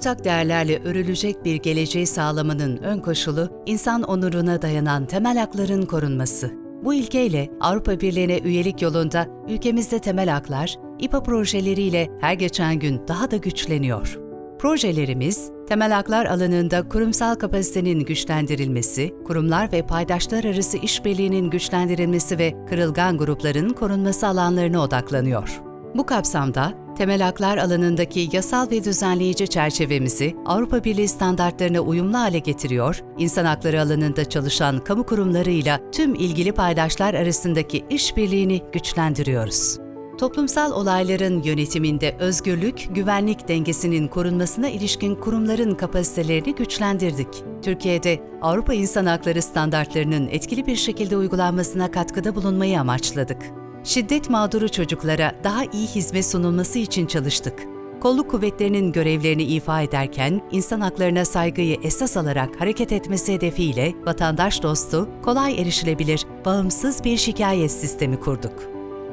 Ortak değerlerle örülecek bir geleceği sağlamanın ön koşulu, insan onuruna dayanan temel hakların korunması. Bu ilkeyle Avrupa Birliği'ne üyelik yolunda ülkemizde temel haklar, İPA projeleriyle her geçen gün daha da güçleniyor. Projelerimiz, temel haklar alanında kurumsal kapasitenin güçlendirilmesi, kurumlar ve paydaşlar arası işbirliğinin güçlendirilmesi ve kırılgan grupların korunması alanlarına odaklanıyor. Bu kapsamda, temel haklar alanındaki yasal ve düzenleyici çerçevemizi Avrupa Birliği standartlarına uyumlu hale getiriyor, insan hakları alanında çalışan kamu kurumlarıyla tüm ilgili paydaşlar arasındaki işbirliğini güçlendiriyoruz toplumsal olayların yönetiminde özgürlük, güvenlik dengesinin korunmasına ilişkin kurumların kapasitelerini güçlendirdik. Türkiye'de Avrupa İnsan Hakları standartlarının etkili bir şekilde uygulanmasına katkıda bulunmayı amaçladık. Şiddet mağduru çocuklara daha iyi hizmet sunulması için çalıştık. Kolluk kuvvetlerinin görevlerini ifa ederken insan haklarına saygıyı esas alarak hareket etmesi hedefiyle vatandaş dostu, kolay erişilebilir, bağımsız bir şikayet sistemi kurduk.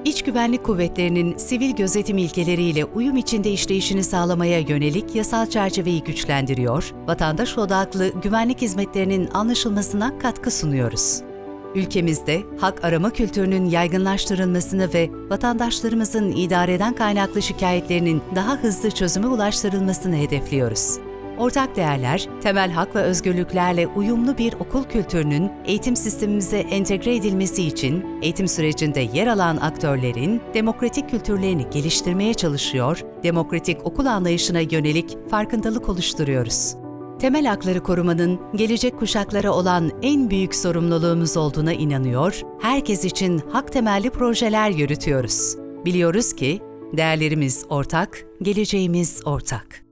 İç güvenlik kuvvetlerinin sivil gözetim ilkeleriyle uyum içinde işleyişini sağlamaya yönelik yasal çerçeveyi güçlendiriyor, vatandaş odaklı güvenlik hizmetlerinin anlaşılmasına katkı sunuyoruz. Ülkemizde hak arama kültürünün yaygınlaştırılmasını ve vatandaşlarımızın idareden kaynaklı şikayetlerinin daha hızlı çözüme ulaştırılmasını hedefliyoruz ortak değerler, temel hak ve özgürlüklerle uyumlu bir okul kültürünün eğitim sistemimize entegre edilmesi için eğitim sürecinde yer alan aktörlerin demokratik kültürlerini geliştirmeye çalışıyor, demokratik okul anlayışına yönelik farkındalık oluşturuyoruz. Temel hakları korumanın gelecek kuşaklara olan en büyük sorumluluğumuz olduğuna inanıyor, herkes için hak temelli projeler yürütüyoruz. Biliyoruz ki değerlerimiz ortak, geleceğimiz ortak.